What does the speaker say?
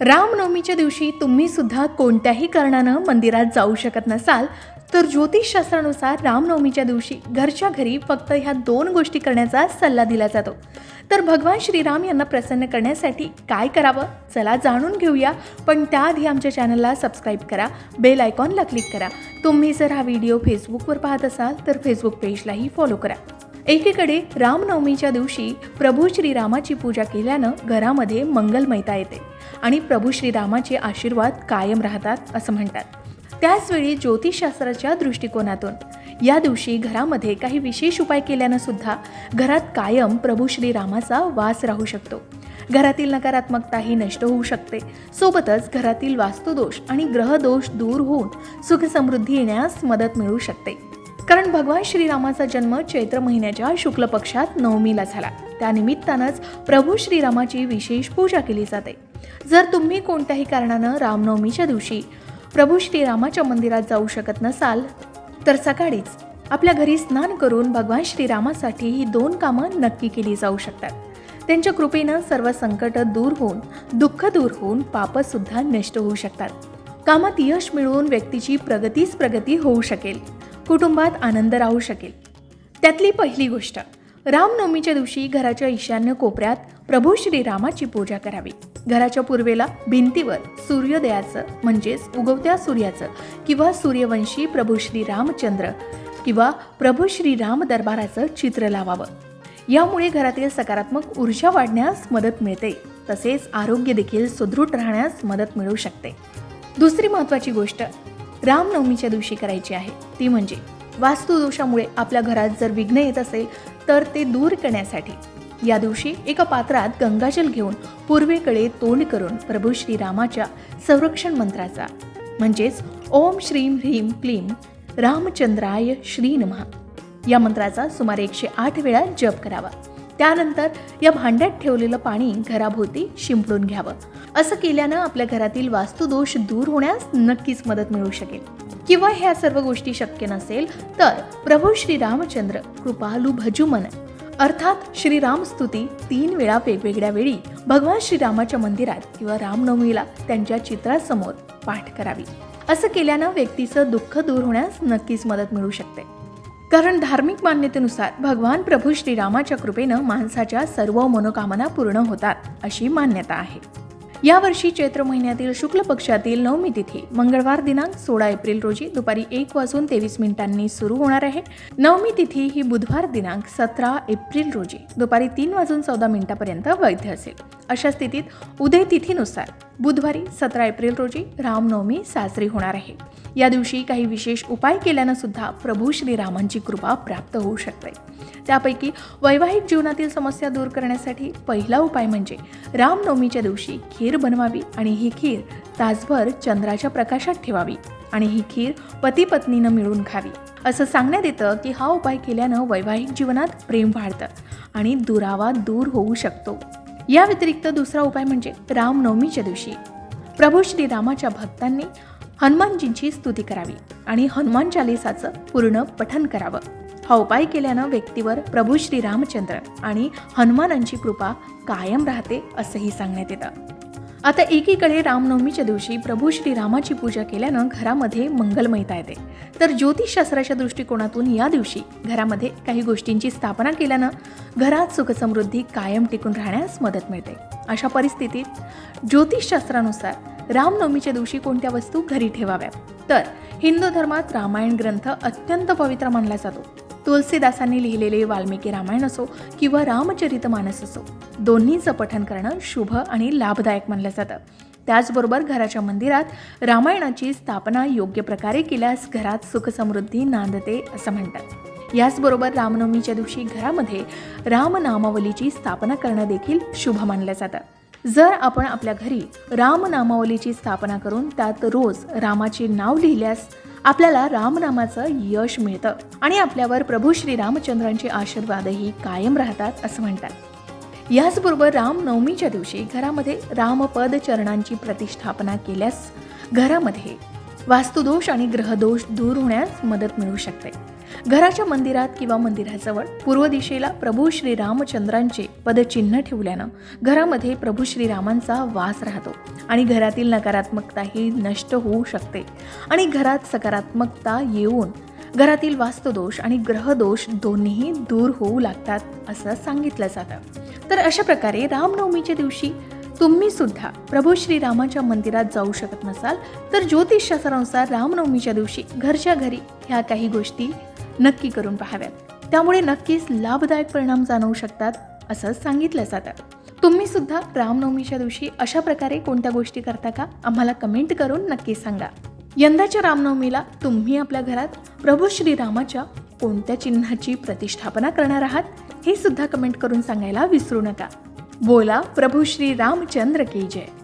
रामनवमीच्या दिवशी तुम्ही सुद्धा कोणत्याही कारणानं मंदिरात जाऊ शकत नसाल तर ज्योतिषशास्त्रानुसार रामनवमीच्या दिवशी घरच्या घरी फक्त ह्या दोन गोष्टी करण्याचा सल्ला दिला जातो. तर भगवान श्रीराम यांना प्रसन्न करण्यासाठी काय करावं? चला जाणून घेऊया. पण त्याआधी आमच्या चॅनलला सबस्क्राईब करा बेल आयकॉनला क्लिक करा. तुम्ही जर हा व्हिडिओ फेसबुकवर पाहत असाल तर फेसबुक पेजलाही फॉलो करा. एकीकडे रामनवमीच्या दिवशी प्रभू श्रीरामाची पूजा केल्यानं घरामध्ये मंगलमयता येते आणि प्रभू श्रीरामाचे आशीर्वाद कायम राहतात असं म्हणतात. त्याचवेळी ज्योतिषशास्त्राच्या दृष्टिकोनातून या दिवशी घरामध्ये काही विशेष उपाय केल्यानं सुद्धा घरात कायम प्रभू श्रीरामाचा वास राहू शकतो. घरातील नकारात्मकताही नष्ट होऊ शकते. सोबतच घरातील वास्तुदोष आणि ग्रहदोष दूर होऊन सुखसमृद्धी येण्यास मदत मिळू शकते. कारण भगवान श्रीरामाचा जन्म चैत्र महिन्याच्या शुक्ल पक्षात नवमीला झाला. त्यानिमित्तानंच प्रभू श्रीरामाची विशेष पूजा केली जाते. जर तुम्ही कोणत्याही कारणानं रामनवमीच्या दिवशी प्रभू श्रीरामाच्या मंदिरात जाऊ शकत नसाल तर सकाळीच आपल्या घरी स्नान करून भगवान श्रीरामासाठी ही दोन कामं नक्की केली जाऊ शकतात. त्यांच्या कृपेनं सर्व संकट दूर होऊन दुःख दूर होऊन पापसुद्धा नष्ट होऊ शकतात. कामात यश मिळवून व्यक्तीची प्रगतीच प्रगती होऊ शकेल. कुटुंबात आनंद राहू शकेल. त्यातली पहिली गोष्ट रामनवमीच्या दिवशी घराच्या ईशान्य कोपऱ्यात प्रभू श्रीरामाची पूजा करावी. घराच्या पूर्वेला भिंतीवर सूर्योदयाचं म्हणजेच उगवत्या सूर्याचं किंवा सूर्यवंशी प्रभू श्री रामचंद्र किंवा प्रभू श्री राम दरबाराचं चित्र लावावं. यामुळे घरातील सकारात्मक ऊर्जा वाढण्यास मदत मिळते. तसेच आरोग्य देखील सुदृढ राहण्यास मदत मिळू शकते. दुसरी महत्त्वाची गोष्ट रामनवमीच्या दिवशी करायची आहे. ती म्हणजे वास्तुदोषामुळे आपल्या घरात जर विघ्न येत असेल तर ते दूर करण्यासाठी. या दिवशी एका पात्रात गंगाजल घेऊन पूर्वेकडे तोंड करून प्रभू श्रीरामाच्या संरक्षण मंत्राचा म्हणजेच ओम श्रीम ह्रीम क्लीम रामचंद्राय श्री नमः या मंत्राचा सुमारे एकशे आठ वेळा जप करावा. त्यानंतर या भांड्यात ठेवलेलं पाणी घराभोवती शिंपडून घ्यावं. असं केल्यानं आपल्या घरातील वास्तुदोष दूर होण्यास नक्कीच मदत मिळू शकेल. किंवा ह्या सर्व गोष्टी शक्य नसेल तर प्रभू श्री रामचंद्र कृपालू भजुमन अर्थात श्रीराम स्तुती तीन वेळा वेगवेगळ्या वेळी भगवान श्रीरामाच्या मंदिरात किंवा रामनवमीला त्यांच्या चित्रासमोर पाठ करावी. असं केल्यानं व्यक्तीचं दुःख दूर होण्यास नक्कीच मदत मिळू शकते. कारण धार्मिक मान्यतेनुसार भगवान प्रभू श्रीरामाच्या कृपेनं माणसाच्या सर्व मनोकामना पूर्ण होतात अशी मान्यता आहे. यावर्षी चैत्र महिन्यातील शुक्ल पक्षातील नवमी तिथी मंगळवार दिनांक सोळा एप्रिल रोजी दुपारी एक वाजून तेवीस मिनिटांनी सुरू होणार आहे. नवमी तिथी ही बुधवार दिनांक सतरा एप्रिल रोजी दुपारी तीन वाजून चौदा मिनिटापर्यंत वैध असेल. अशा स्थितीत उदय तिथीनुसार बुधवारी सतरा एप्रिल रोजी रामनवमी साजरी होणार आहे. या दिवशी काही विशेष उपाय केल्यानं सुद्धा प्रभू श्रीरामांची कृपा प्राप्त होऊ शकते. त्यापैकी वैवाहिक जीवनातील समस्या दूर करण्यासाठी पहिला उपाय म्हणजे रामनवमीच्या दिवशी खीर बनवावी आणि ही खीर तासभर चंद्राच्या प्रकाशात ठेवावी आणि ही खीर पती पत्नीनं मिळून खावी. असं सांगण्यात येतं की हा उपाय केल्यानं वैवाहिक जीवनात प्रेम वाढतं आणि दुरावा दूर होऊ शकतो. या व्यतिरिक्त दुसरा उपाय म्हणजे रामनवमीच्या दिवशी प्रभू श्रीरामाच्या भक्तांनी हनुमानजींची स्तुती करावी आणि हनुमान चालिसाचं पूर्ण पठन करावं. हा उपाय केल्यानं व्यक्तीवर प्रभू श्री रामचंद्र आणि हनुमानांची कृपा कायम राहते असंही सांगण्यात येतं. आता एकीकडे रामनवमीच्या दिवशी प्रभू श्रीरामाची पूजा केल्यानं घरामध्ये मंगलमयता येते. तर ज्योतिषशास्त्राच्या दृष्टिकोनातून या दिवशी घरामध्ये काही गोष्टींची स्थापना केल्यानं घरात सुखसमृद्धी कायम टिकून राहण्यास मदत मिळते. अशा परिस्थितीत ज्योतिषशास्त्रानुसार रामनवमीच्या दिवशी कोणत्या वस्तू घरी ठेवाव्यात? तर हिंदू धर्मात रामायण ग्रंथ अत्यंत पवित्र मानला जातो. तुलसीदासांनी लिहिलेले वाल्मिकी रामायण असो किंवा रामचरित मानस असो दोन्हीचं पठण करणं शुभ आणि लाभदायक मानलं जातं. त्याचबरोबर घराच्या मंदिरात रामायणाची स्थापना योग्य प्रकारे केल्यास घरात सुखसमृद्धी नांदते असं म्हणतात. याचबरोबर रामनवमीच्या दिवशी घरामध्ये रामनामावलीची स्थापना करणं देखील शुभ मानलं जातं. जर आपण आपल्या घरी रामनामावलीची स्थापना करून त्यात रोज रामाचे नाव लिहिल्यास आपल्याला रामनामाचं यश मिळतं आणि आपल्यावर प्रभू श्री रामचंद्रांचे आशीर्वादही कायम राहतात असं म्हणतात. याचबरोबर रामनवमीच्या दिवशी घरामध्ये रामपद चरणांची प्रतिष्ठापना केल्यास घरामध्ये वास्तुदोष आणि ग्रहदोष दूर होण्यास मदत मिळू शकते. घराच्या मंदिरात किंवा मंदिराजवळ पूर्व दिशेला प्रभू श्रीरामचंद्रांचे पदचिन्ह ठेवल्यानं घरामध्ये प्रभू श्रीरामांचा वास राहतो आणि घरातील नकारात्मकताही नष्ट होऊ शकते आणि घरात सकारात्मकता येऊन घरातील वास्तुदोष आणि ग्रहदोष दोन्हीही दूर होऊ लागतात असं सांगितलं जातं. तर अशा प्रकारे रामनवमीच्या दिवशी तुम्ही सुद्धा प्रभू श्रीरामाच्या मंदिरात जाऊ शकत नसाल तर ज्योतिषशास्त्रानुसार रामनवमीच्या दिवशी घरच्या घरी ह्या काही गोष्टी नक्की करून पहाव्यात. त्यामुळे नक्कीच लाभदायक परिणाम जाणवू शकतात असं सांगितलं जातं. तुम्ही सुद्धा रामनवमीच्या दिवशी अशा प्रकारे कोणत्या गोष्टी करता का? आम्हाला कमेंट करून नक्की सांगा. यंदाच्या रामनवमीला तुम्ही आपल्या घरात प्रभू श्रीरामाच्या कोणत्या चिन्हाची प्रतिष्ठापना करणार आहात हे सुद्धा कमेंट करून सांगायला विसरू नका. बोला प्रभू श्री रामचंद्र की जय.